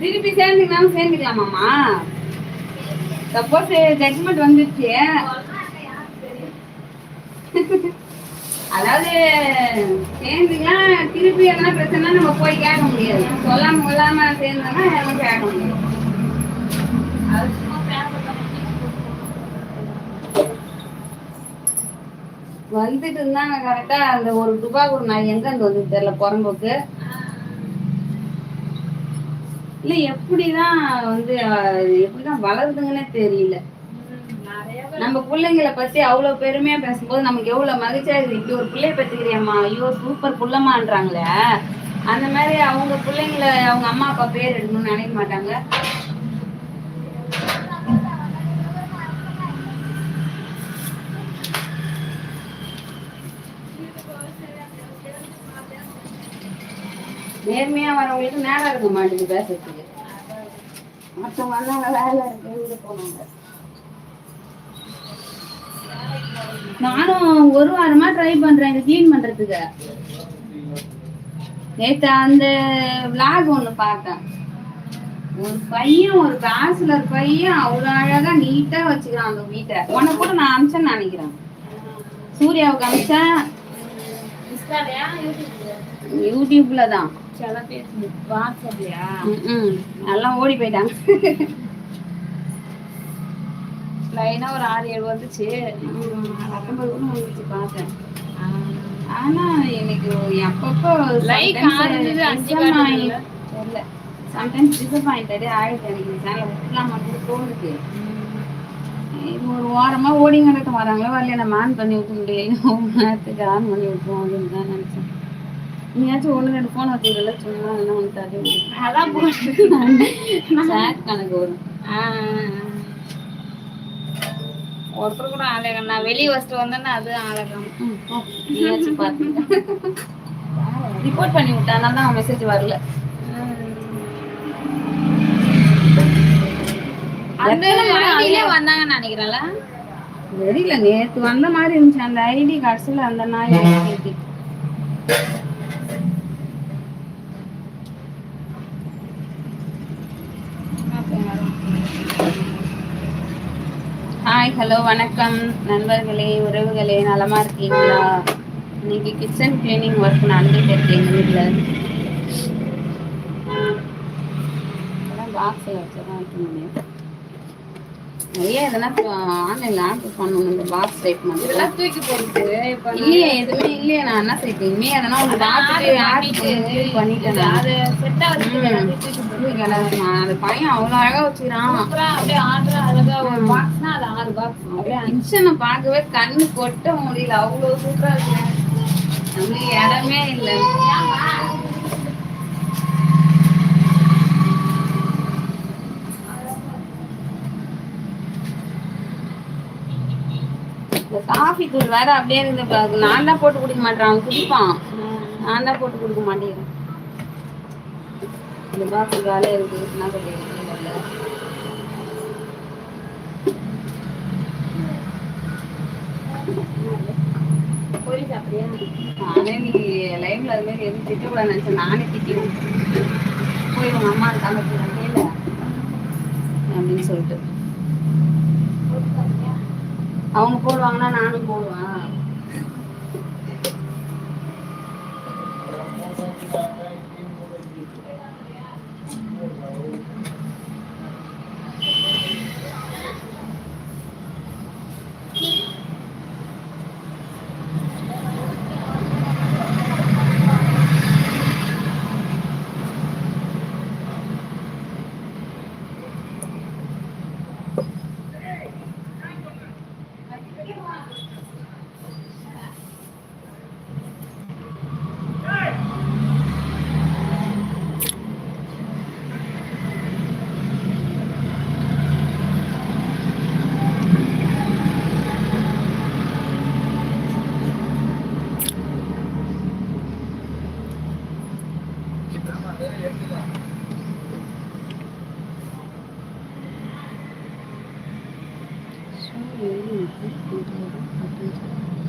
திருப்பி சேர்ந்துக்கலாம்? சேர்ந்துக்கலாமாம்மா? Suppose judgement வந்துருச்சு. அதாவது சேர்ந்துக்கலாம் திருப்பி எதனா பிரச்சனை நம்ம போய் கேட்க முடியாது. சொல்லாம கொள்ளாம சேர்ந்தோம்னா எதுவும் கேட்க முடியாது. வந்துட்டு இருந்தாங்க கரெக்டா அந்த ஒரு துபாக்கூர் நான் எங்க இருந்து வந்து தெரியல புறம்போக்கு. இல்ல எப்படிதான் வந்து எப்படிதான் வளருதுங்கன்னே தெரியல. நம்ம பிள்ளைங்களை பத்தி அவ்வளவு பெருமையா பேசும்போது நமக்கு எவ்வளவு மகிழ்ச்சியா இருக்குது. இப்படி ஒரு பிள்ளைய பத்திக்கிறியம்மா ஐயோ சூப்பர் புள்ளமான்றாங்களே அந்த மாதிரி அவங்க பிள்ளைங்களை அவங்க அம்மா அப்பா பேர் எடுக்கணும்னு நினைக்க மாட்டாங்க. நேர்மையா வரவங்களுக்கு நேரம் இருக்க மாட்டேங்குது பேசுறதுக்கு. மற்றவங்க வந்தாங்க வேலை இருக்கு இங்க போனாங்க. நானும் ஒரு வாரமா ட்ரை பண்றேன் இதை க்ளீன் பண்றதுக்கு. நேத்து அந்த vlog ஒண்ணு பார்த்தேன். ஒரு பையன் ஒரு பேச்சுலர் பையன் அவ்வளவு அழகா நீட்டா வச்சுக்கிறான் அந்த வீட்டை. உனக்கு கூட நான் அமிச்சேன்னு நினைக்கிறேன். சூர்யாவுக்கு அமிச்சேன் யூடியூப்ல யூடியூப்ல தான் பேர் வாட்ஸ்அப்லயா. எல்லாம் ஓடி போயிட்டாங்க. லைனா ஒரு ஆறு ஏழு வந்துச்சு. பத்தொன்பது கூட வந்துச்சு பார்த்தேன். ஆனா எனக்கு sometimes ஆறு இருந்தது, அஞ்சு? தெரியல. சம்டைம்ஸ் டிசப்பாயிண்டடே ஆயிடுது எனக்கு. இந்த சேனல் விட்டுலாமா தோணுது ஒரு வாரமா ஓடி நடக்க வராங்களோ வரல நம்ம ஆன் பண்ணி விட்டு முடியல நேரத்துக்கு ஆன் பண்ணி விட்டுருவோம் அப்படின்னு தான் நினைச்சேன். நீயாச்சும் ஒன்று ரெண்டு ஃபோன் வச்சுக்கல சும்மா என்ன தள்ளி அதான் போட்டு கணக்கு வரும். ஒருத்தர் கூட ஆலயம் நான் வெளியே வச்சுட்டு வந்தேன்னா அது ஆலயம். நீயாச்சும் பார்த்துக்க ரிப்போர்ட் பண்ணி விட்டா அதனால தான் மெசேஜ் வரல. வந்தாங்கன்னு நினைக்கிறேன்ல தெரியல நேத்து வந்த மாதிரி இருந்துச்சு. அந்த ஐடி கடைசியில் அந்த நாய் இருக்கு ஹாய் ஹலோ வணக்கம். நண்பர்களே உறவுகளே நலமாக இருக்கீங்களா? இன்னைக்கு கிச்சன் கிளீனிங் ஒர்க் நடந்துட்டு இருக்கு எங்கள் வீட்டில் பாக்ஸில் வச்சுதான் வைக்க முடியும். நிறைய எதனா ஆன்லைன்ல ஆர்டர் பண்ணணும். இந்த பாக்ஸ் டைப் மாதிரி. இதெல்லாம் தூக்கி போட்டு இல்லையே எதுவுமே இல்லையே நான் என்ன செய்யறேன் இனிமே எதனா ஒன்று பார்த்துட்டு ஆர்டர் பண்ணிட்டேன். அது செட் ஆகுது ம். இது கிளம்புமா. அந்த பையன் அவ்வளவு அழகா வச்சுக்கிறான். அப்புறம் அப்படியே ஆர்டர் அழகா ஒரு பாக்ஸ்னா அது ஆறு பாக்ஸ் அப்படியே கிச்சனை பார்க்கவே கண்ணு கொட்ட முடியல. அவ்வளவு சூப்பரா இருக்கு நம்மளுக்கு இடமே இல்லை இந்த காஃபி தூள் வேற அப்படியே இருந்து. நான் தான் போட்டு குடிக்க மாட்டேன். அவன் குடிப்பான். நான் தான் போட்டு கொடுக்க மாட்டேங்கிறேன் இந்த பாக்ஸ் காலியாக இருக்கு. என்ன சொல்லிடுறேன் நானே நீ லைவ்ல அது மாதிரி எதுவும் திட்டக்கூடாது நினைச்சேன். நானே திட்டிடுவேன் போய் உங்க அம்மா இருக்காங்க அப்படின்னு சொல்லிட்டு அவங்க போடுவாங்கன்னா நானும் 我愿意，即使回头，我。